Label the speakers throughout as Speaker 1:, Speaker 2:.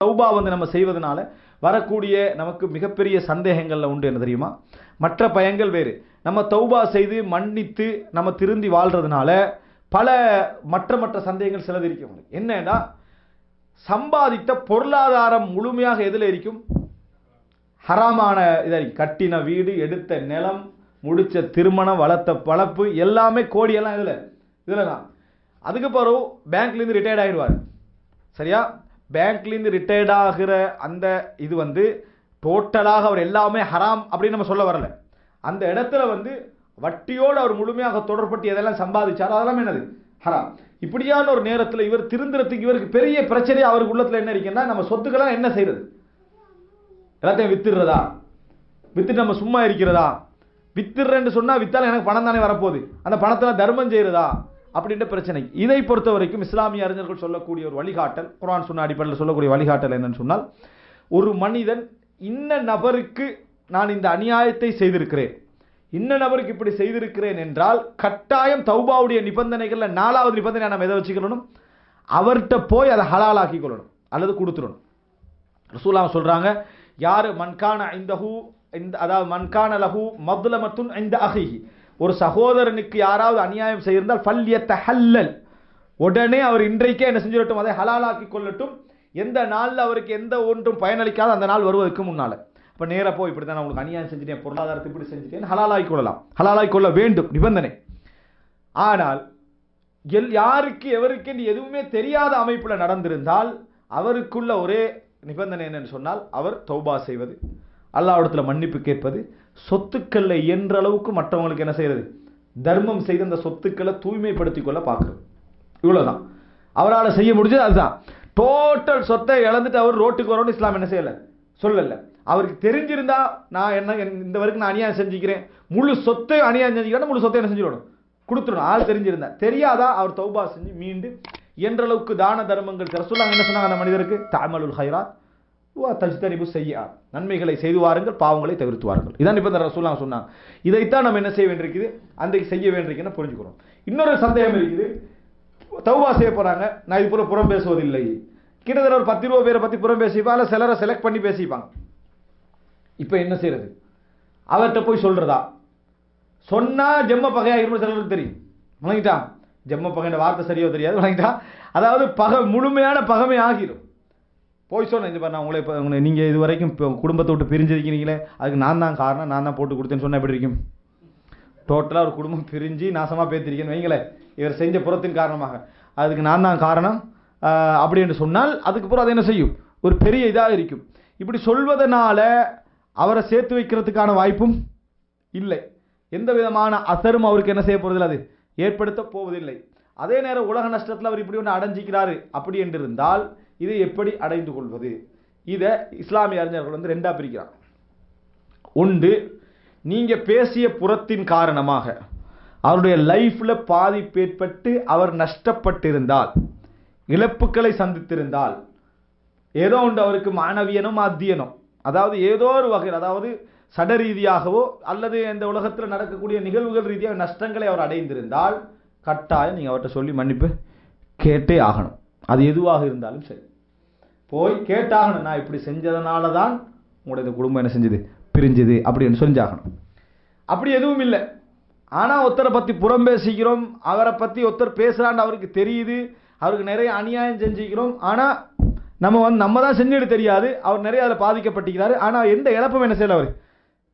Speaker 1: தௌபா வந்து நம்ம செய்வதனால வரக்கூடிய நமக்கு மிகப்பெரிய சந்தேகங்கள்ல உண்டு என்ன தெரியுமா? மற்ற பயங்கள் வேறு. நம்ம தௌபா செய்து மன்னித்து நம்ம திருந்தி வாழ்றதுனால பல மற்ற மற்ற சந்தேகங்கள் சிலது இருக்கும் என்னன்னா சம்பாதித்த பொருளாதாரம் முழுமையாக எதில் இருக்கும் ஹராமான இதாக கட்டின வீடு எடுத்த நிலம் முடித்த திருமணம் வளர்த்த பழப்பு எல்லாமே கோடியெல்லாம் இதுல இதுல தான் அதுக்கு பிறகு பேங்க்லேருந்து ரிட்டையர்ட் ஆயிடுவார். சரியா? பேங்க்லேருந்து ரிட்டையர்ட் ஆகிற அந்த இது வந்து டோட்டலாக அவர் எல்லாமே ஹராம் அப்படின்னு நம்ம சொல்ல வரல. அந்த இடத்துல வந்து வட்டியோடு அவர் முழுமையாக தொடர்பட்டு எதெல்லாம் சம்பாதிச்சாரோ அதெல்லாம் என்னது? ஹராம் இப்படியான ஒரு நேரத்தில் இவர் திருந்துறதுக்கு இவருக்கு பெரிய பிரச்சனை அவருக்கு உள்ளத்தில் என்ன இருக்குன்னா நம்ம சொத்துக்கெல்லாம் என்ன செய்யறது எல்லாத்தையும் வித்துடுறதா? வித்துட்டு நம்ம சும்மா இருக்கிறதா? வித்துடுறேன்னு சொன்னால் வித்தாலும் எனக்கு பணம் தானே வரப்போகுது. அந்த பணத்தில் தர்மம் செய்கிறதா அப்படின்ற பிரச்சனை. இதை பொறுத்த வரைக்கும் இஸ்லாமிய அறிஞர்கள் சொல்லக்கூடிய ஒரு வழிகாட்டல் குரான் சொன்ன அடிப்படையில் சொல்லக்கூடிய வழிகாட்டல் என்னன்னு சொன்னால் ஒரு மனிதன் இன்ன நபருக்கு நான் இந்த அநியாயத்தை செய்திருக்கிறேன். இன்ன நபருக்கு இப்படி செய்திருக்கிறேன் என்றால் கட்டாயம் தௌபாவுடைய நிபந்தனைகளில் நாலாவது நிபந்தனை நம்ம எதை வச்சுக்கணும் அவர்கிட்ட போய் அதை ஹலாலாக்கி கொள்ளணும் அல்லது கொடுத்துடணும். ரசூலாம் சொல்கிறாங்க யார் மன்கான ஹூ இந்த அதாவது மன்கான லஹு மதுலமத்துன் இந்த அஹிஹி. ஒரு சகோதரனுக்கு யாராவது அநியாயம் செய்திருந்தால் ஃபல்யத்த ஹல்லல் உடனே அவர் இன்றைக்கே என்ன செஞ்சிடட்டும்? அதை ஹலாலாக்கி கொள்ளட்டும். எந்த நாளில் அவருக்கு எந்த ஒன்றும் பயனளிக்காத அந்த நாள் வருவதற்கு முன்னால். இப்போ நேராக போய் இப்படி தான் நான் உங்களுக்கு அநியாயம் செஞ்சுட்டேன் பொருளாதாரத்தை இப்படி செஞ்சுட்டேன் ஹலாலாகி கொள்ளலாம். ஹலாலாகி கொள்ள வேண்டும் நிபந்தனை. ஆனால் எல் யாருக்கு எவருக்கு என்று எதுவுமே தெரியாத அமைப்பில் நடந்திருந்தால் அவருக்குள்ள ஒரே நிபந்தனை என்னன்னு சொன்னால் அவர் தௌபா செய்வது. அல்லாவிடத்தில் மன்னிப்பு கேட்பது சொத்துக்களை இயன்ற அளவுக்கு மற்றவங்களுக்கு என்ன செய்கிறது தர்மம் செய்து அந்த சொத்துக்களை தூய்மைப்படுத்தி கொள்ள பார்க்குறது. இவ்வளோதான் அவரால் செய்ய முடிஞ்சது அதுதான். டோட்டல் சொத்தை இழந்துட்டு அவர் ரோட்டுக்கு வரோன்னு இஸ்லாம் என்ன செய்யலை? சொல்லலை. அவருக்கு தெரிஞ்சிருந்தா நான் என்ன இந்த வரைக்கும் நான் அநியாயம் செஞ்சுக்கிறேன். முழு சொத்தை அநியாயம் செஞ்சுக்கிறேன் முழு சொத்தை என்ன செஞ்சிடணும் கொடுத்துடணும். ஆள் தெரிஞ்சிருந்தா. தெரியாதா அவர் தௌபா செஞ்சு மீண்டு என்ற அளவுக்கு தான தர்மங்கள் தர சொல்லாங்க என்ன சொன்னாங்க அந்த மனிதருக்கு? தாமலுல் ஹைராத் தஜ்தரிபு செய்யா நன்மைகளை செய்து வாருங்கள் பாவங்களை தவிர்த்து வாருங்கள் இதான் இப்போ இந்த ரசூலாம் சொன்னாங்க இதைத்தான் நம்ம என்ன செய்ய வேண்டியிருக்குது? அன்றைக்கு செய்ய வேண்டியிருக்குன்னு புரிஞ்சுக்கிறோம். இன்னொரு சந்தேகம் இருக்குது. தௌவா செய்ய போகிறாங்க நான் இது பூரா புறம் பேசுவதில்லை. கிட்டத்தட்ட ஒரு பத்து இருபது பேரை பற்றி புறம் பேசிப்பா இல்லை சிலரை செலக்ட் பண்ணி பேசிப்பாங்க. இப்போ என்ன செய்யறது? அவர்கிட்ட போய் சொல்கிறதா சொன்னால் ஜெம்ம பகையாக இருக்கும் சிலருக்கு தெரியும். வணங்கிட்டா ஜெம்ம பகைன்ற வார்த்தை சரியோ தெரியாது வணங்கிட்டா அதாவது பகை முழுமையான பகமை ஆகிடும் போய் சொன்னேன் இந்த பாரு நான் உங்களை இப்போ உங்களை நீங்கள் இது வரைக்கும் இப்போ குடும்பத்தை விட்டு பிரிஞ்சிருக்கிறீங்களே அதுக்கு நான் தான் காரணம் நான் தான் போட்டு கொடுத்தேன்னு சொன்னால் எப்படி இருக்கும்? டோட்டலாக ஒரு குடும்பம் பிரிஞ்சு நாசமாக பேத்திருக்கேன்னு வைங்களேன். இவர் செஞ்ச புறத்தின் காரணமாக. அதுக்கு நான் தான் காரணம். அப்படி என்று சொன்னால் அதுக்கப்புறம் அது என்ன செய்யும்? ஒரு பெரிய இதாக இருக்கும். இப்படி சொல்வதனால அவரை சேர்த்து வைக்கிறதுக்கான வாய்ப்பும் இல்லை. எந்த விதமான அசரும் அவருக்கு என்ன செய்ய போறதில்லை அது? ஏற்படுத்த போவதில்லை. அதே நேரம் உலக நஷ்டத்தில் அவர் இப்படி ஒன்று அடைஞ்சிக்கிறாரு. அப்படி என்று இருந்தால் இதை எப்படி அடைந்து கொள்வது? இதை இஸ்லாமிய அறிஞர்கள் வந்து ரெண்டா பிரிக்கிறாங்க. ஒன்று நீங்கள் பேசிய புறத்தின் காரணமாக அவருடைய லைஃப்பில் பாதிப்பு ஏற்பட்டு அவர் நஷ்டப்பட்டிருந்தால் இழப்புகளை சந்தித்திருந்தால் ஏதோ ஒன்று அவருக்கு மாணவியனும் மாத்தியனோ அதாவது ஏதோ ஒரு வகையில் அதாவது சட ரீதியாகவோ அல்லது இந்த உலகத்தில் நடக்கக்கூடிய நிகழ்வுகள் ரீதியாக நஷ்டங்களை அவர் அடைந்திருந்தால் கட்டாயம் நீங்கள் அவர்கிட்ட சொல்லி மன்னிப்பு கேட்டே ஆகணும். அது எதுவாக இருந்தாலும் சரி. போய் கேட்டாகணும் நான் இப்படி செஞ்சதுனால தான் உங்களுடைய குடும்பம் என்ன செஞ்சது? பிரிஞ்சுது அப்படின்னு செஞ்சாகணும் அப்படி எதுவும் இல்லை. ஆனால் ஒருத்தரை பற்றி புறம் பேசிக்கிறோம் அவரை பற்றி ஒருத்தர் பேசுகிறான்னு அவருக்கு தெரியுது அவருக்கு நிறைய அநியாயம் செஞ்சுக்கிறோம். ஆனால் நம்ம வந்து நம்ம தான் செஞ்சுட்டு தெரியாது அவர் நிறைய அதில் பாதிக்கப்பட்டிருக்கிறாரு. ஆனால் எந்த இழப்பும் என்ன செய்யல அவர்.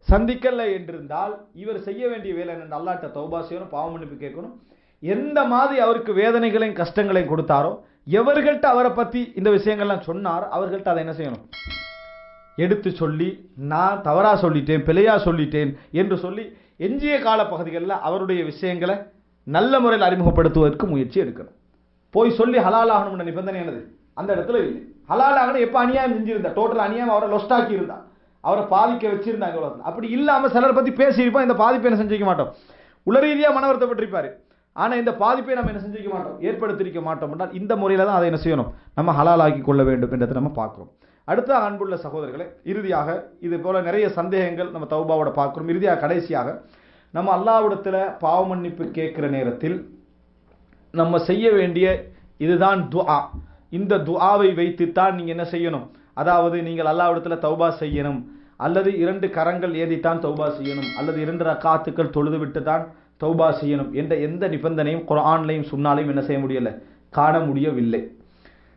Speaker 1: சந்திக்கலை என்றிருந்தால் இவர் செய்ய வேண்டிய வேலை என்ன அல்லாட்ட தௌபா செய்யணும் பாவமன்னிப்பு கேட்கணும். எந்த மாதிரி அவருக்கு வேதனைகளையும் கஷ்டங்களையும் கொடுத்தாரோ எவர்கள்ட்ட அவரை பற்றி இந்த விஷயங்கள்லாம் சொன்னார் அவர்கள்ட்ட அதை என்ன செய்யணும்? எடுத்து சொல்லி நான் தவறாக சொல்லிட்டேன் பிழையாக சொல்லிட்டேன் என்று சொல்லி எஞ்சிய கால பகுதிகளில் அவருடைய விஷயங்களை நல்ல முறையில் அறிமுகப்படுத்துவதற்கு முயற்சி எடுக்கணும். போய் சொல்லி ஹலாலாகணும்ன்ற நிபந்தனை என்னது? அந்த இடத்துல இல்லை. ஹலாலாகணும் எப்போ அநியாயம் செஞ்சிருந்தா? டோட்டல் அநியாயம் அவரை லொஸ்டாக்கி இருந்தா அவரை பாதிக்க வச்சிருந்தாங்க அப்படி இல்லாமல் சிலரை பற்றி பேசியிருப்போம் இந்த பாதிப்பை என்ன செஞ்சிக்க மாட்டோம். உள ரீதியாக மன வருத்தப்பட்டிருப்பாரு ஆனால் இந்த பாதிப்பை நம்ம என்ன செஞ்சிக்க மாட்டோம்? ஏற்படுத்திருக்க மாட்டோம் என்றால் இந்த முறையில் தான் அதை என்ன செய்யணும்? நம்ம ஹலாலாக்கி கொள்ள வேண்டும் என்றதை நம்ம பார்க்குறோம். அடுத்த அன்புள்ள சகோதரர்களே இறுதியாக இது போல் நிறைய சந்தேகங்கள் நம்ம தௌபாவோட பார்க்குறோம். இறுதியாக கடைசியாக நம்ம அல்லாவிடத்தில் பாவ மன்னிப்பு கேட்குற நேரத்தில் நம்ம செய்ய வேண்டிய இதுதான் துஆ. இந்த துஆவை வைத்துத்தான் நீங்கள் என்ன செய்யணும்? அதாவது நீங்கள் அல்லாவிடத்தில் தௌபா செய்யணும். அல்லது இரண்டு கரங்கள் ஏதித்தான் தௌபா செய்யணும். அல்லது இரண்டு ரக்காத்துக்கள் தொழுது விட்டு தான் தௌபா செய்யணும் என்ற எந்த நிபந்தனையும் குரான்லையும் சுன்னாலையும் என்ன செய்ய முடியலை? காண முடியவில்லை.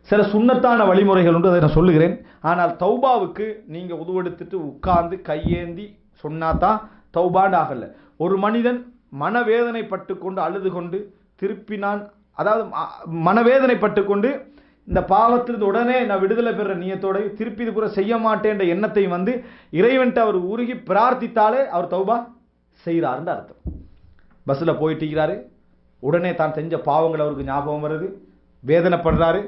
Speaker 1: சில சுன்னத்தான வழிமுறைகள் உண்டு அதை நான் சொல்லுகிறேன். ஆனால் தௌபாவுக்கு நீங்கள் உதுவெடுத்துட்டு உட்கார்ந்து கையேந்தி சொன்னாதான் தௌபாண்டு ஆகலை. ஒரு மனிதன் மனவேதனைப்பட்டு கொண்டு அழுது கொண்டு திருப்பி நான் அதாவது ம- மனவேதனைப்பட்டு கொண்டு இந்த பாவத்திலிருந்து உடனே நான் விடுதலை பெற நியத்தோட திருப்பி இது கூட செய்ய மாட்டேன்ற எண்ணத்தை வந்து இறைவன்ட்டு அவர் உருகி பிரார்த்தித்தாலே அவர் தௌபா செய்கிறார்ன்ற அர்த்தம். பஸ்ஸில் போயிட்டிருக்கிறாரு. உடனே தான் செஞ்ச பாவங்கள் அவருக்கு ஞாபகம் வருது. வேதனைப்படுறாரு.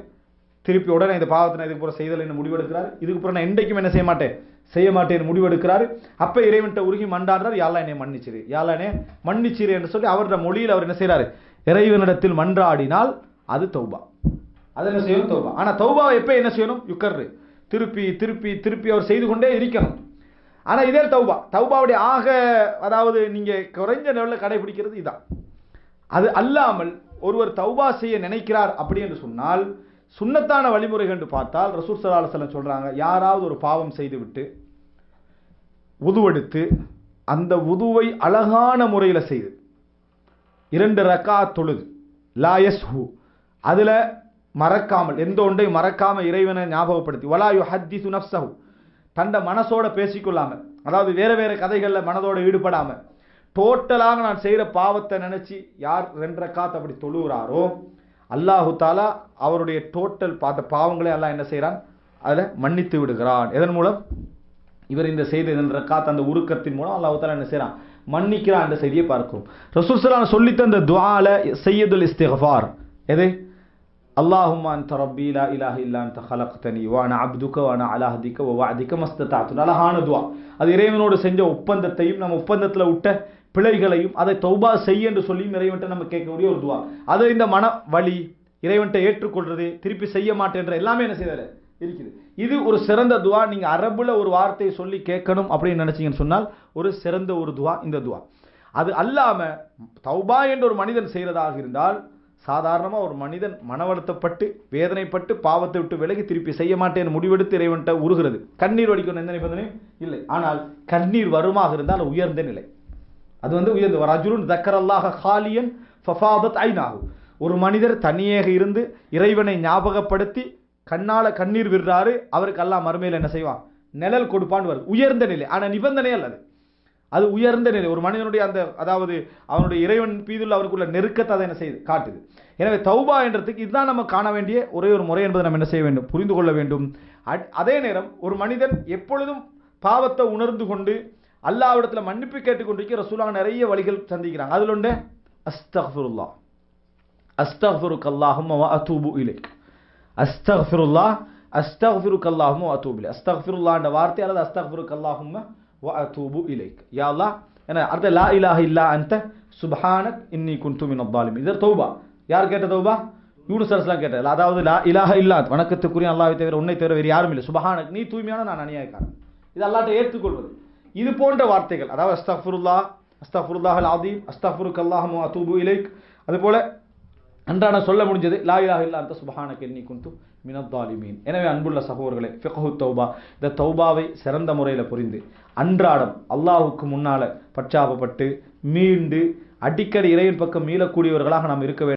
Speaker 1: திருப்பி உடனே இந்த பாவத்தை நான் இதுக்கு புறம் செய்தல் முடிவெடுக்கிறாரு. இதுக்கு புறம் நான் என்றைக்கும் என்ன செய்ய மாட்டேன்? செய்ய மாட்டேன் முடிவெடுக்கிறாரு. அப்போ இறைவன்கிட்ட உருகி மண்டாடுறார் யாழ்லா என்னை மன்னிச்சிரு. யாழ்லா என்னை மன்னிச்சிரு என்று சொல்லி அவரோட மொழியில் அவர் என்ன செய்கிறார் இறைவனிடத்தில் மன்றாடினால் அது தௌபா. அது என்ன செய்யணும் தௌபா. ஆனால் தௌபாவை எப்போ என்ன செய்யணும்? யுக்கர்ரு. திருப்பி திருப்பி திருப்பி அவர் செய்து கொண்டே இருக்கணும். ஆனால் இதே தௌபா. தௌபாவுடைய ஆக அதாவது நீங்கள் குறைஞ்ச லெவலில் கடைபிடிக்கிறது இதான். அது அல்லாமல் ஒருவர் தௌபா செய்ய நினைக்கிறார் அப்படி என்று சொன்னால் சுன்னத்தான வழிமுறைகள் என்று பார்த்தால் ரசூர் ஸல்லல்லாஹு அலைஹி யாராவது ஒரு பாவம் செய்துவிட்டு உதுவெடுத்து அந்த உதுவை அழகான முறையில் செய்து இரண்டு ரக்கா தொழுது லாயஸ் ஹூ அதில் மறக்காமல் எந்த ஒன்றையும் மறக்காமல் இறைவனை ஞாபகப்படுத்தி வலாயு ஹத்தி சுனப் நப்சஹு தண்ட மனசோட பேசிக்கொள்ளாம அதாவது வேற வேற கதைகளில் மனதோட ஈடுபடாம டோட்டலாக நான் செய்கிற பாவத்தை நினச்சி யார் ரெண்டரை காத்து அப்படி தொழுகிறாரோ அல்லாஹு தாலா அவருடைய டோட்டல் பார்த்த பாவங்களை எல்லாம் என்ன செய்கிறான் அதை மன்னித்து விடுகிறான். எதன் மூலம்? இவர் இந்த செய்தி என்ற ரக்காத் அந்த உருக்கத்தின் மூலம் அல்லாஹு தாலா என்ன செய்கிறான் மன்னிக்கிறான். என்ற செய்தியை பார்க்கிறோம். ரசூல் சொல்லி தந்த துஆல சையதுல் இஸ்திக்ஃபார். எது? اللهم انت ربي لا اله الا انت خلقتني وانا عبدك وانا على عهدك ووعدك ما استطعت அழகான துஆ அது இறைவனோடு செஞ்ச ஒப்பந்தத்தையும் நம்ம ஒப்பந்தத்துல விட்ட பிழைகளையும் அதை தௌபா செய்ய என்று சொல்லியும் இறைவன்ட்ட நம்ம கேட்கக்கூடிய ஒரு துஆ அது இந்த மன வலி இறைவன்ட்ட ஏற்றுக்கொள்றது திருப்பி செய்ய மாட்டேன்ற எல்லாமே என்ன செய்தாரு இருக்குது இது ஒரு சிறந்த துவா நீங்க அரபுல ஒரு வார்த்தையை சொல்லி கேட்கணும் அப்படின்னு நினைச்சீங்கன்னு சொன்னால் ஒரு சிறந்த ஒரு துவா இந்த துவா அது அல்லாம தௌபா என்று ஒரு மனிதன் செய்யறதாக இருந்தால் சாதாரணமாக ஒரு மனிதன் மனவழுத்தப்பட்டு வேதனைப்பட்டு பாவத்தை விட்டு விலகி திருப்பி செய்ய மாட்டேன் முடிவெடுத்து இறைவன்ட்ட உருகிறது. கண்ணீர் வடிக்கணும் எந்த நிபந்தனையும் இல்லை. ஆனால் கண்ணீர் வருமாக இருந்தால் உயர்ந்த நிலை. அது வந்து உயர்ந்து ரஜுலுன் தக்கரல்லாக ஹாலியன் ஃபஃபாபத் ஐநாகும் ஒரு மனிதர் தனியாக இருந்து இறைவனை ஞாபகப்படுத்தி கண்ணால் கண்ணீர் விடுறாரு அவருக்கு எல்லாம் மறுமையில் என்ன செய்வான்? நிழல் கொடுப்பான்னு வருது. உயர்ந்த நிலை. ஆனால் நிபந்தனை அல்லது அது உயர்ந்த நிலை. ஒரு மனிதனுடைய அந்த அதாவது அவனுடைய இறைவன் மீதுள்ள அவருக்குள்ள நெருக்கத்தை அதை என்ன செய்யுது காட்டுது. எனவே தௌபா என்றதுக்கு இதுதான் நம்ம காண வேண்டிய ஒரே ஒரு முறை என்பதை நம்ம என்ன செய்ய வேண்டும்? புரிந்து கொள்ள வேண்டும். அட்- அதே நேரம் ஒரு மனிதன் எப்பொழுதும் பாவத்தை உணர்ந்து கொண்டு அல்லாவிடத்தில் மன்னிப்பு கேட்டுக்கொண்டிருக்க ரசூலா நிறைய வழிகள் சந்திக்கிறாங்க அதில் ஒன்று அஸ்தஃபுருல்லா. அஸ்தக்ஃபிருக் அல்லாஹும் அத்தூபு இலை அஸ்தஃபுருல்லா அஸ்தக்ஃபிருக் அத்தூபிலே அத்தூபு இலை அஸ்தக்ஃபிருல்லான்ற வார்த்தை அல்லது அஸ்தக்ஃபிருக் அல்லாஹும் அத்தூபு இலைக் யா அல்லாஹ் என்ன அர்த்த லா இலாஹ இல்லா அந்த சுபஹானக் இன்னி குன்து மினத் தாலிமின் இதர் தௌபா யார் கேட்ட தௌபா யூனுஸ் அலைஹிஸ்ஸலாம் கேட்டது. அதாவது லா இலாஹ இல்லா வணக்கத்துக்குரிய அல்லாஹ்வை தவிர உன்னை தவிர வேறு யாரும் இல்லை. சுபஹானக் நீ தூய்மையான நான் அநியாயக்காரன். இது அல்லாஹ்ட்ட ஏற்றுக்கொள்வது. இது போன்ற வார்த்தைகள். அதாவது அஸ்தக்ஃபிருல்லா அஸ்தஃபுருல்லாஹ் அல் அதீம் அஸ்தக்ஃபிருக் அல்லாஹும் அத்தூபு இலைக். அதுபோல அன்றாட சொல்ல முடிஞ்சது லா இலாஹ இல்லா அந்த சுபஹானக இன்னி குந்து மினத் தாலிமீன் எனவே அன்புள்ள சகோதரர்களே ஃபிகஹு தௌபா இந்த தௌபாவை சிறந்த முறையில் புரிந்து அன்றாடம் அல்லாஹுக்கு முன்னால பச்சாபப்பட்டு மீண்டு அடிக்கடி இறைவன் பக்கம் மீளக்கூடியவர்களாக நாம் இருக்க வேண்டும்